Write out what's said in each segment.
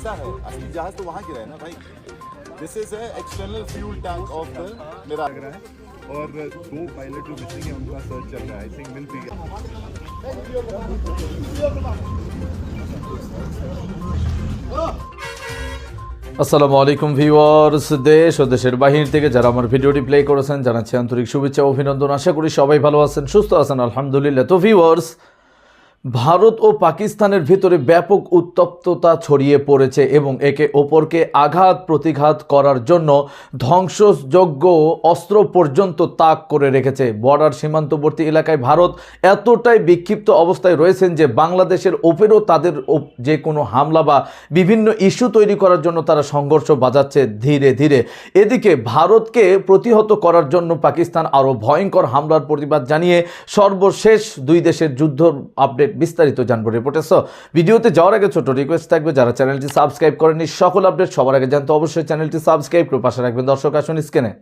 हिस्सा है असली जहाज तो वहाँ गिरा है ना भाई this is external fuel tank of the मेरा लग रहा है और दो पायलट जो मिसिंग है उनका सर्च चल रहा है आई थिंक मिल भी गया আসসালামু আলাইকুম ভিউয়ার্স দেশ ও দেশের বাহির থেকে যারা আমার ভিডিওটি প্লে করেছেন জানাচ্ছি আন্তরিক শুভেচ্ছা ও অভিনন্দন আশা করি সবাই ভালো আছেন সুস্থ আছেন আলহামদুলিল্লাহ তো ভিউয়ার্স ভারত ও পাকিস্তানের ভিতরে ব্যাপক উত্তপ্ততা ছড়িয়ে পড়েছে এবং একে অপরকে আঘাত প্রতিঘাত করার জন্য ধ্বংসযোগ্য অস্ত্র পর্যন্ত তাক করে রেখেছে। বর্ডার সীমান্তবর্তী এলাকায় ভারত এতটাই বিক্ষিপ্ত অবস্থায় রয়েছেন যে বাংলাদেশের ওপরেও তাদের যে কোনো হামলা বা বিভিন্ন ইস্যু তৈরি করার জন্য তারা সংঘর্ষ বাজাচ্ছে ধীরে ধীরে। এদিকে ভারতকে প্রতিহত করার জন্য পাকিস্তান আরও ভয়ঙ্কর হামলার প্রতিবাদ জানিয়ে সর্বশেষ দুই দেশের যুদ্ধ আপডেট বিস্তারিত জানবো রিপোর্টে সো ভিডিওতে যাওয়ার আগে ছোট রিকোয়েস্ট থাকবে যারা চ্যানেলটি সাবস্ক্রাইব করেনি সকল আপডেট সবার আগে জানতে অবশ্যই চ্যানেলটি সাবস্ক্রাইব করে পাশে রাখবেন দর্শক আসুন স্ক্রিনে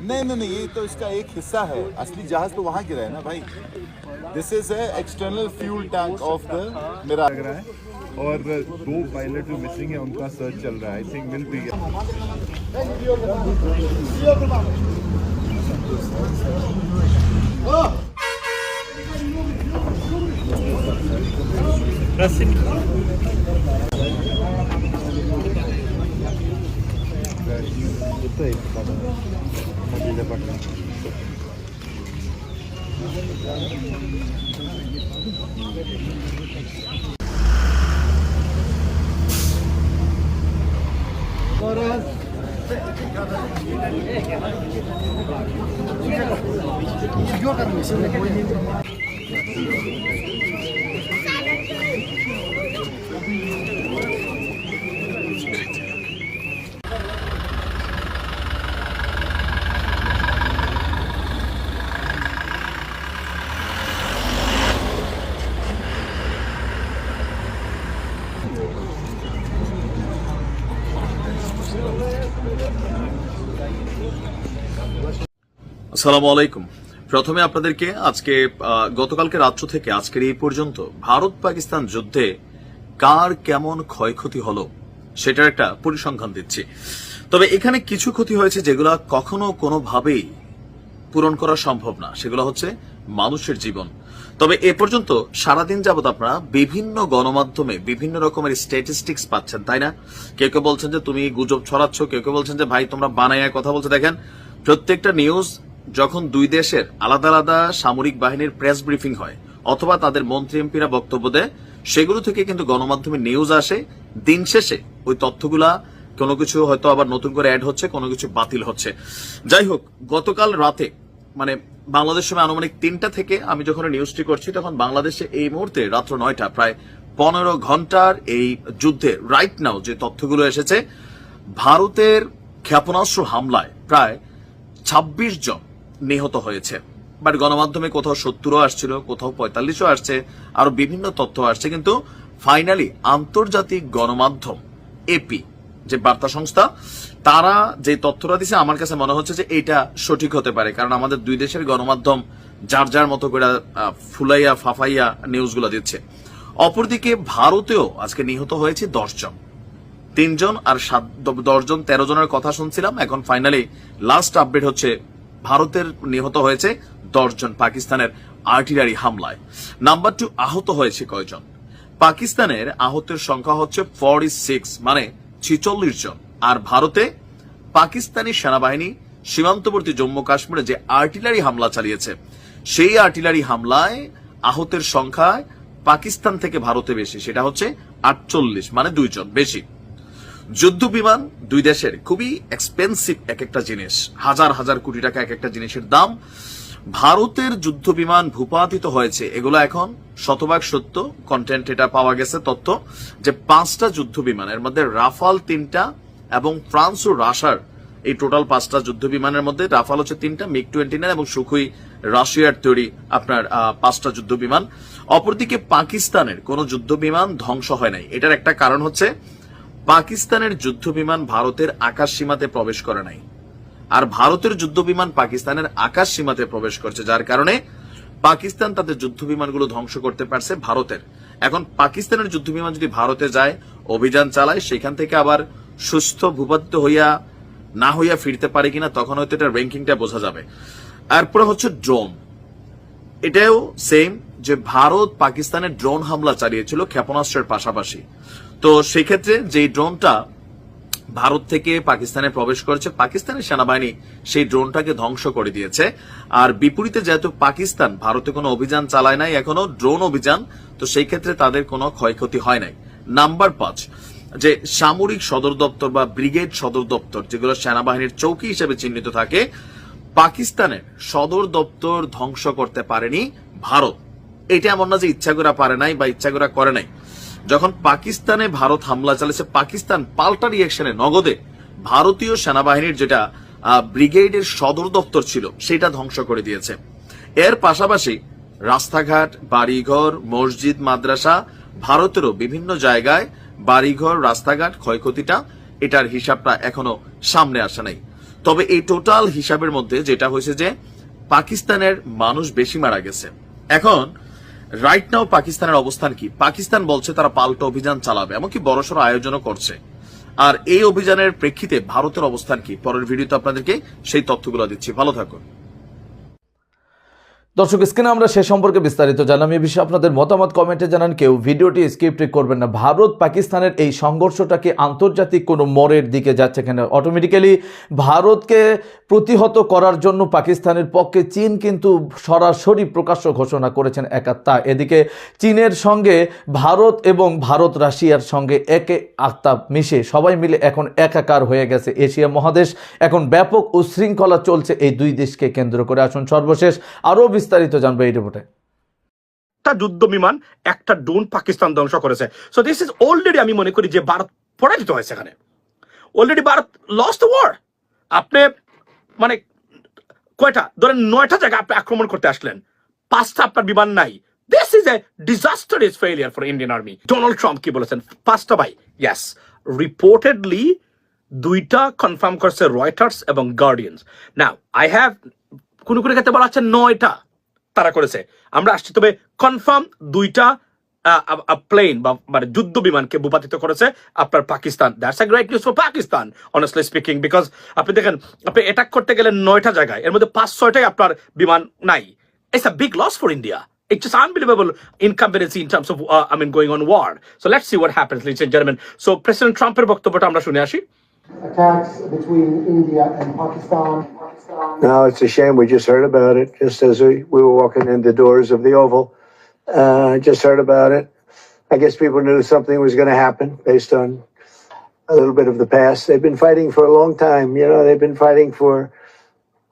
नहीं नहीं नहीं ये तो इसका एक हिस्सा है असली जहाज तो वहाँ गिरा है ना भाई this is external fuel tank of the मेरा लग रहा है और दो पायलट जो मिसिंग है उनका सर्च चल रहा है I think mill Pra cima. Bota aí, por favor. Uma pra cá. Agora Yok abi, sen de koyayım. আসসালামু আলাইকুম। প্রথমে আপনাদেরকে আজকে গতকালকে রাত্র থেকে আজকের এই পর্যন্ত ভারত পাকিস্তান যুদ্ধে কার কেমন ক্ষয়ক্ষতি হলো সেটার একটা পরিসংখ্যান দিচ্ছি। তবে এখানে কিছু ক্ষতি হয়েছে যেগুলা কখনো কোনোভাবেই পূরণ করা সম্ভব না। সেগুলো হচ্ছে মানুষের জীবন। তবে এ পর্যন্ত সারাদিন যাবত আপনারা বিভিন্ন গণমাধ্যমে বিভিন্ন রকমের স্ট্যাটিস্টিক্স পাচ্ছেন, তাই না? কেউ কেউ বলছেন যে, তুমি গুজব ছড়াচ্ছ। কেউ কেউ বলছেন যে, ভাই, তোমরা বানায়া কথা বলছো। দেখেন, প্রত্যেকটা নিউজ যখন দুই দেশের আলাদা আলাদা সামরিক বাহিনীর প্রেস ব্রিফিং হয়, অথবা তাদের মন্ত্রী এমপিরা বক্তব্য দেয়, সেগুলো থেকে কিন্তু গণমাধ্যমে নিউজ আসে। দিন শেষে ওই তথ্যগুলা কোনো কিছু হয়তো আবার নতুন করে অ্যাড হচ্ছে, কোনো কিছু বাতিল হচ্ছে। যাই হোক, গতকাল রাতে মানে বাংলাদেশ সময় আনুমানিক তিনটা থেকে আমি যখন নিউজটি করছি, তখন বাংলাদেশে এই মুহূর্তে রাত্র নয়টা, প্রায় পনেরো ঘণ্টার এই যুদ্ধে রাইট নাও যে তথ্যগুলো এসেছে, ভারতের ক্ষেপণাস্ত্র হামলায় প্রায় ছাব্বিশ জন নিহত হয়েছে। বাট গণমাধ্যমে কোথাও সত্তরও আসছিল, কোথাও পঁয়তাল্লিশও আসছে আরও বিভিন্ন তথ্য আসছে, কিন্তু ফাইনালি আন্তর্জাতিক গণমাধ্যম এপি যে বার্তা সংস্থা, তারা যে তথ্যটা দিছে, আমার কাছে মনে হচ্ছে যে এটা সঠিক হতে পারে। কারণ আমাদের দুই দেশের গণমাধ্যম যার যার মতো করে ফুলাইয়া, ফাফাইয়া নিউজগুলো দিচ্ছে। অপরদিকে ভারতেও আজকে নিহত হয়েছে দশজন তিনজন আর সাত দশজন তেরো জনের কথা শুনছিলাম, এখন ফাইনালি লাস্ট আপডেট হচ্ছে ভারতের নিহত হয়েছে দশজন পাকিস্তানের আর্টিলারি হামলায়। নাম্বার টু আহত হয়েছে কয়জন? পাকিস্তানের আহতের সংখ্যা হচ্ছে ফর্টি সিক্স মানে ছিচল্লিশ জন। আর ভারতে পাকিস্তানি সেনাবাহিনী সীমান্তবর্তী জম্মু কাশ্মীরে যে আর্টিলারি হামলা চালিয়েছে, সেই আর্টিলারি হামলায় আহতের সংখ্যায় পাকিস্তান থেকে ভারতে বেশি, সেটা হচ্ছে আটচল্লিশ মানে দুইজন বেশি। যুদ্ধ বিমান দুই দেশের খুবই এক্সপেন্সিভ এক একটা জিনিস। হাজার হাজার কোটি টাকা এক একটা জিনিসের দাম। ভারতের যুদ্ধ বিমান ভূপাতিত হয়েছে। এগুলো এখন শতভাগ সত্য। কন্টেন্ট এটা পাওয়া গেছে তথ্য যে পাঁচটা যুদ্ধ বিমান এর মধ্যে রাফাল তিনটা এবং ফ্রান্স ও রাশার এই টোটাল পাঁচটা যুদ্ধ বিমানের মধ্যে রাফাল হচ্ছে তিনটা মিগ টোয়েন্টি নাইন এবং সুখুই রাশিয়ার তৈরি আপনার পাঁচটা যুদ্ধ বিমান অপরদিকে পাকিস্তানের কোন যুদ্ধ বিমান ধ্বংস হয় নাই। এটার একটা কারণ হচ্ছে পাকিস্তানের যুদ্ধ বিমান ভারতের আকাশ সীমাতে প্রবেশ করে নাই। আর ভারতের যুদ্ধ বিমান পাকিস্তানের আকাশ সীমাতে প্রবেশ করছে, যার কারণে পাকিস্তান তাদের যুদ্ধ বিমানগুলো ধ্বংস করতে পারছে ভারতের। এখন পাকিস্তানের যুদ্ধ বিমান যদি ভারতে যায়, অভিযান চালায়, সেখান থেকে আবার সুস্থ ভূপাতিত হইয়া, না হইয়া ফিরতে পারে কিনা, তখন হয়তো এটা র্যাঙ্কিংটা বোঝা যাবে। এরপরে হচ্ছে ড্রোন এটাও সেম যে ভারত পাকিস্তানের ড্রোন হামলা চালিয়েছিল ক্ষেপণাস্ত্রের পাশাপাশি। তো সেক্ষেত্রে যে ড্রোনটা ভারত থেকে পাকিস্তানে প্রবেশ করেছে পাকিস্তানের সেনাবাহিনী সেই ড্রোনটাকে ধ্বংস করে দিয়েছে। আর বিপরীতে যেহেতু পাকিস্তান ভারতে কোনো অভিযান চালায় নাই, এখনও ড্রোন অভিযান, তো সেই ক্ষেত্রে তাদের কোনো ক্ষয়ক্ষতি হয় নাই। নাম্বার পাঁচ, যে সামরিক সদর দপ্তর বা ব্রিগেড সদর দপ্তর, যেগুলো সেনাবাহিনীর চৌকি হিসেবে চিহ্নিত থাকে, পাকিস্তানের সদর দপ্তর ধ্বংস করতে পারেনি ভারত। এটা এমন না যে ইচ্ছা করে পারে নাই বা ইচ্ছা করে করে নাই। যখন পাকিস্তানে ভারত হামলা চালিয়েছে, পাকিস্তান পাল্টা রিয়াকশনে নগদে ভারতীয় সেনাবাহিনীর যেটা ব্রিগেডের সদর দপ্তর ছিল, সেটা ধ্বংস করে দিয়েছে। এর পাশাপাশি রাস্তাঘাট, বাড়িঘর, মসজিদ, মাদ্রাসা ভারতেরও বিভিন্ন জায়গায় বাড়িঘর, রাস্তাঘাট ক্ষয়ক্ষতিটা এটার হিসাবটা এখনও সামনে আসে নাই। তবে এই টোটাল হিসাবের মধ্যে যেটা হয়েছে যে, পাকিস্তানের মানুষ বেশি মারা গেছে। এখন রাইট নাও পাকিস্তানের অবস্থান কি? পাকিস্তান বলছে তারা পাল্টা অভিযান চালাবে, এমনকি বড়সড় আয়োজনও করছে। আর এই অভিযানের প্রেক্ষিতে ভারতের অবস্থান কি? পরের ভিডিওতে আপনাদেরকে সেই তথ্যগুলো দিচ্ছি। ভালো থাকুন। দর্শক, স্ক্রিনে আমরা সে সম্পর্কে বিস্তারিত জানলাম। এ বিষয়ে আপনাদের মতামত কমেন্টে জানান কেউ। ভিডিওটি স্কিপ করবেন না। ভারত, পাকিস্তানের এই সংঘর্ষটাকে আন্তর্জাতিক কোনো মোড়ের দিকে যাচ্ছে কেন? অটোমেটিক্যালি ভারতকে প্রতিহত করার জন্য পাকিস্তানের পক্ষে চীন কিন্তু সরাসরি প্রকাশ্য ঘোষণা করেছেন একাত্তা এদিকে চীনের সঙ্গে ভারত এবং ভারত রাশিয়ার সঙ্গে একে আত্মা মিশে সবাই মিলে এখন একাকার হয়ে গেছে এশিয়া মহাদেশ। এখন ব্যাপক উশৃঙ্খলা চলছে এই দুই দেশকে কেন্দ্র করে। আসুন সর্বশেষ আরও বিস্তারিত জানব এই রিপোর্টে। একটা যুদ্ধ বিমান একটা ড্রোন পাকিস্তান ধ্বংস করেছে। সো দিস ইজ অলরেডি আমি মনে করি যে ভারত পরাজিত হয়েছে এখানে। Already Bharat lost the war আপনি মানে কয়টা, ধরেন নয়টা জায়গা আপনি আক্রমণ করতে আসলেন। পাঁচটা আপনার বিমান নাই। This is a disaster is failure for Indian army Donald Trump কি বলেছেন? পাঁচটা ভাই ইয়াস রিপোর্টেডলি দুইটা কনফার্ম করছে রয়টার্স এবং গার্ডিয়ান্স নাও আই হ্যাভ কোন কোন ক্ষেত্রে বলা হচ্ছে নয়টা। তারা করেছে আমরা আসছি তবে কনফার্ম দুইটা প্লেন বা মানে যুদ্ধ বিমানকে ভূপাতিত করেছে আপনার Pakistan that's a great news for Pakistan honestly speaking because আপনি দেখেন আপনি অ্যাটাক করতে গেলে নয়টা জায়গায় এর মধ্যে পাঁচ ছয়টাই আপনার বিমান নাই it's a big loss for India It's just unbelievable incumbency in terms of, uh, I mean, going on war. So let's see what happens, ladies and gentlemen. So President Trumper বক্তব্যটা আমরা শুনে আসি attacks between India and Pakistan. No, it's a shame. We just heard about it just as we, we were walking in the doors of the Oval. Uh, just heard about it. I guess people knew something was going to happen based on a little bit of the past. They've been fighting for a long time. You know, they've been fighting for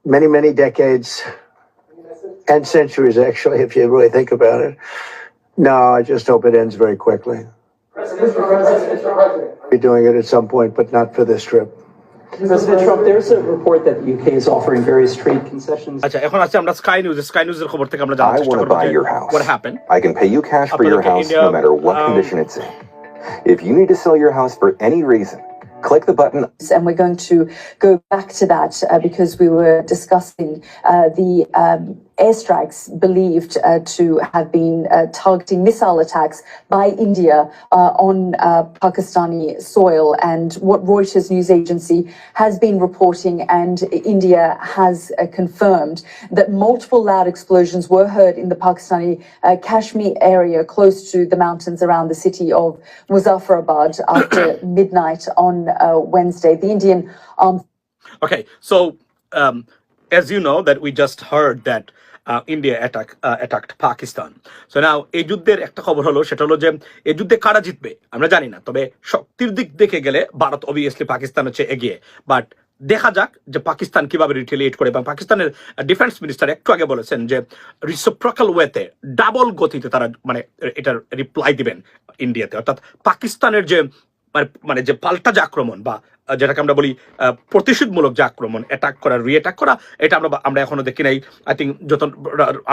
many, many decades and centuries, actually, if you really think about it. No, I just hope it ends very quickly. President, Mr. President, Mr. President. Be doing it at some point, but not for this trip. President Trump, there's a report that the UK is offering various trade concessions. আচ্ছা এখন আছে আমরা sky news sky নিউজের খবর থেকে আমরা জানার I চেষ্টা want to করব buy যে your house. what happened I can pay you cash for Up your in house India, no matter what um, condition it's in. If you need to sell your house for any reason, click the button and we're going to go back to that uh, because we were discussing uh, the um, airstrikes believed uh, to have been uh, targeting missile attacks by India uh, on uh, Pakistani soil and what Reuters news agency has been reporting and India has uh, confirmed that multiple loud explosions were heard in the Pakistani uh, Kashmir area close to the mountains around the city of Muzaffarabad after midnight on uh, Wednesday. The Indian armed Okay, so um, as you know that we just heard that attack uh, attacked Pakistan. So now এই যুদ্ধের একটা খবর হলো সেটা হলো যে এই যুদ্ধে কারা জিতবে আমরা জানি না তবে শক্তির দিক দেখে গেলে ভারত অবভিয়াসলি পাকিস্তান হচ্ছে এগিয়ে বাট দেখা যাক যে পাকিস্তান কীভাবে রিটেলিয়েট করে এবং পাকিস্তানের ডিফেন্স মিনিস্টার একটু আগে বলেছেন যে রিসোপ্রাকাল ওয়েতে ডাবল গতিতে তারা মানে এটার রিপ্লাই দিবেন ইন্ডিয়াতে অর্থাৎ পাকিস্তানের যে মানে মানে যে পাল্টা যে আক্রমণ বা যেটাকে আমরা বলি প্রতিশোধমূলক যে আক্রমণ অ্যাটাক করা রি অ্যাটাক করা, এটা আমরা আমরা এখনও দেখি নাই। আই থিঙ্ক যত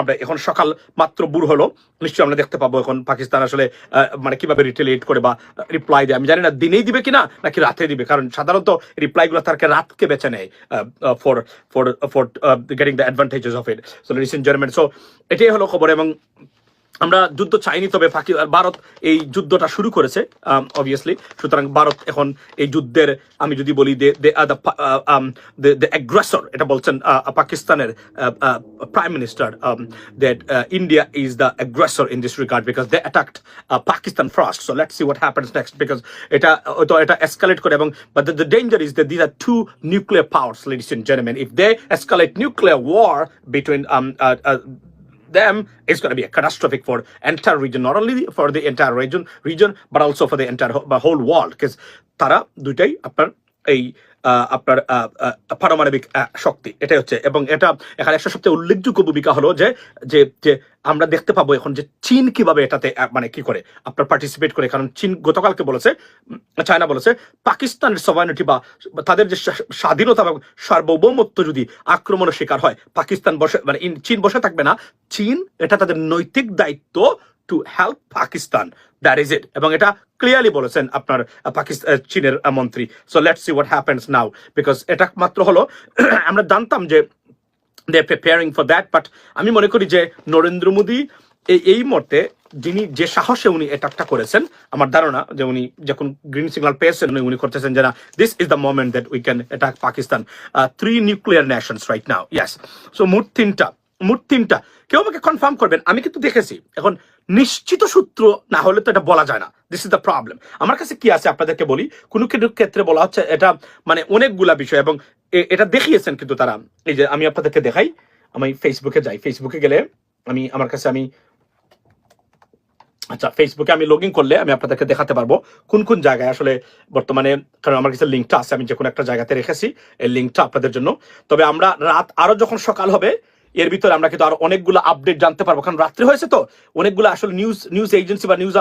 আমরা এখন সকাল মাত্র বুড় হলো, নিশ্চয়ই আমরা দেখতে পাবো এখন পাকিস্তান আসলে মানে কীভাবে রিটেলিয়েট করে বা রিপ্লাই দেয়। আমি জানি না, দিনেই দিবে কিনা, নাকি রাতে দিবে, কারণ সাধারণত রিপ্লাইগুলো তারকে রাতকে বেছে নেয় for for for getting the advantages of it so listen garment so এটাই হলো খবর এবং আমরা যুদ্ধ চাইনি তবে পাকি ভারত এই যুদ্ধটা শুরু করেছে অবভিয়াসলি সুতরাং ভারত এখন এই যুদ্ধের আমি যদি বলি দে দ্য অ্যাগ্রেসর এটা বলছেন আহ, পাকিস্তানের prime minister that India is the aggressor in this regard because they attacked Pakistan first so let's see what happens next because এটা তো এটা এসকালেট করে এবং but the danger is that this are two nuclear powers ladies and gentleman if they escalate nuclear war between them it's going to be a catastrophic for entire region not only for the entire region region but also for the entire whole- the whole world because তারা দুইটাই আপনার এই আহ, আপনার পারমাণবিক শক্তি। এটাই হচ্ছে। এবং এটা এখানে একটা সবচেয়ে উল্লেখযোগ্য ভূমিকা হলো যে যে যে আমরা দেখতে পাবো এখন যে চীন কীভাবে এটাতে মানে কি করে, আপনার পার্টিসিপেট করে। কারণ চীন গতকালকে বলেছে চায়না বলেছে পাকিস্তানের সভায়নিটি বা তাদের যে স্বাধীনতা এবং সার্বভৌমত্ব যদি আক্রমণের শিকার হয়, পাকিস্তান বসে মানে চীন বসে থাকবে না, চীন এটা তাদের নৈতিক দায়িত্ব to help Pakistan that is it এবং এটা ক্লিয়ারলি বলেছেন আপনার পাকিস্তান চীনের মন্ত্রী। So let's see what happens now because এটা মাত্র হলো, আমরা জানতাম যে they preparing for that but আমি মনে করি যে নরেন্দ্র মোদী এই এই মুহূর্তে যিনি যে সাহসে উনি অ্যাটাকটা করেছেন, আমার ধারণা যে উনি যখন গ্রিন সিগন্যাল পেয়েছেন, উনি উনি করতেছেন যে না this is the moment that we can attack Pakistan three nuclear nations right now yes so মোট তিনটা। মোট তিনটা। কেউ আমাকে কনফার্ম করবেন, আমি কিন্তু দেখেছি। এখন নিশ্চিত সূত্র না হলে তো এটা বলা যায় না। দিস ইজ দ্য প্রবলেম আমার কাছে কি আছে আপনাদেরকে বলি, কোনো কিছু ক্ষেত্রে বলা হচ্ছে এটা মানে অনেকগুলা বিষয় এবং এটা দেখিয়েছেন কিন্তু তারা। এই যে আমি আপনাদেরকে দেখাই, আমি ফেসবুকে যাই। ফেসবুকে গেলে আমি, আমার কাছে আমি আচ্ছা ফেসবুকে আমি লগ করলে আমি আপনাদেরকে দেখাতে পারব কোন কোন জায়গায় আসলে বর্তমানে, কারণ আমার কাছে লিঙ্কটা আছে, আমি যে কোনো একটা জায়গাতে রেখেছি। এই লিঙ্কটা আপনাদের জন্য। তবে আমরা রাত আরও যখন সকাল হবে এর ভিতরে আমরা কিন্তু আরও অনেকগুলো আপডেট জানতে পারব। কারণ রাত্রে হয়েছে তো, অনেকগুলো আসলে নিউজ নিউজ এজেন্সি বা নিউজ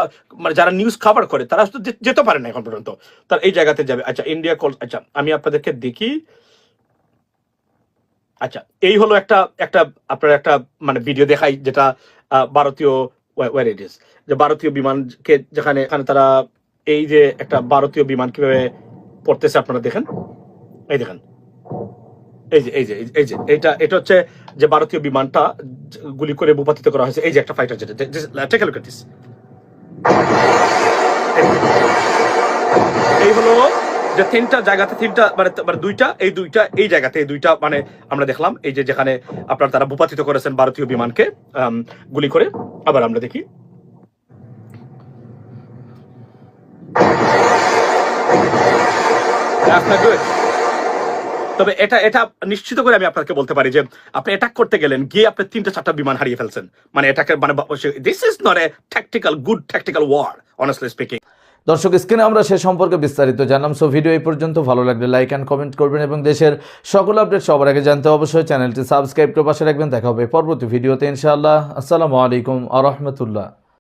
মানে যারা নিউজ কভার করে, তারা আসলে যেতে পারে না এখন পর্যন্ত। তার এই জায়গাতে যাবে। আচ্ছা ইন্ডিয়া কল আচ্ছা আমি আপনাদেরকে দেখি। আচ্ছা এই হলো একটা একটা আপনার একটা মানে ভিডিও দেখাই, যেটা ভারতীয় ওয়ার ইট যে ভারতীয় বিমানকে যেখানে, এখানে তারা এই যে একটা ভারতীয় বিমান কীভাবে পড়তেছে আপনারা দেখেন। এই দেখেন। এই যে এই যে এই যে, এটা এটা হচ্ছে যে ভারতীয় বিমানটা গুলি করে ভূপাতিত করা হয়েছে। এই যে একটা ফাইটার যেটা টেক লুক এই হলো যে তিনটা জায়গাতে তিনটা মানে মানে দুইটা, এই দুইটা, এই জায়গাতে এই দুইটা মানে আমরা দেখলাম, এই যে যেখানে আপনার তারা ভূপাতিত করেছেন ভারতীয় বিমানকে গুলি করে। আবার আমরা দেখি। That's not good. তবে এটা এটা নিশ্চিত করে আমি আপনাকে বলতে পারি যে আপনি অ্যাটাক করতে গেলেন, গিয়ে আপনি তিনটা, চারটা বিমান হারিয়ে ফেলছেন। মানে এটাকে মানে this is not a tactical good tactical war honestly speaking দর্শক, স্ক্রিনে আমরা সে সম্পর্কে বিস্তারিত জানলাম সো ভিডিও এই পর্যন্ত। ভালো লাগলে লাইক অ্যান্ড কমেন্ট করবেন এবং দেশের সকল আপডেট সবার আগে জানতে অবশ্যই চ্যানেলটি সাবস্ক্রাইব করে পাশে রাখবেন। দেখা হবে পরবর্তী ভিডিওতে ইনশাআল্লাহ। আসসালামু আলাইকুম আ রহমতুল্লাহ।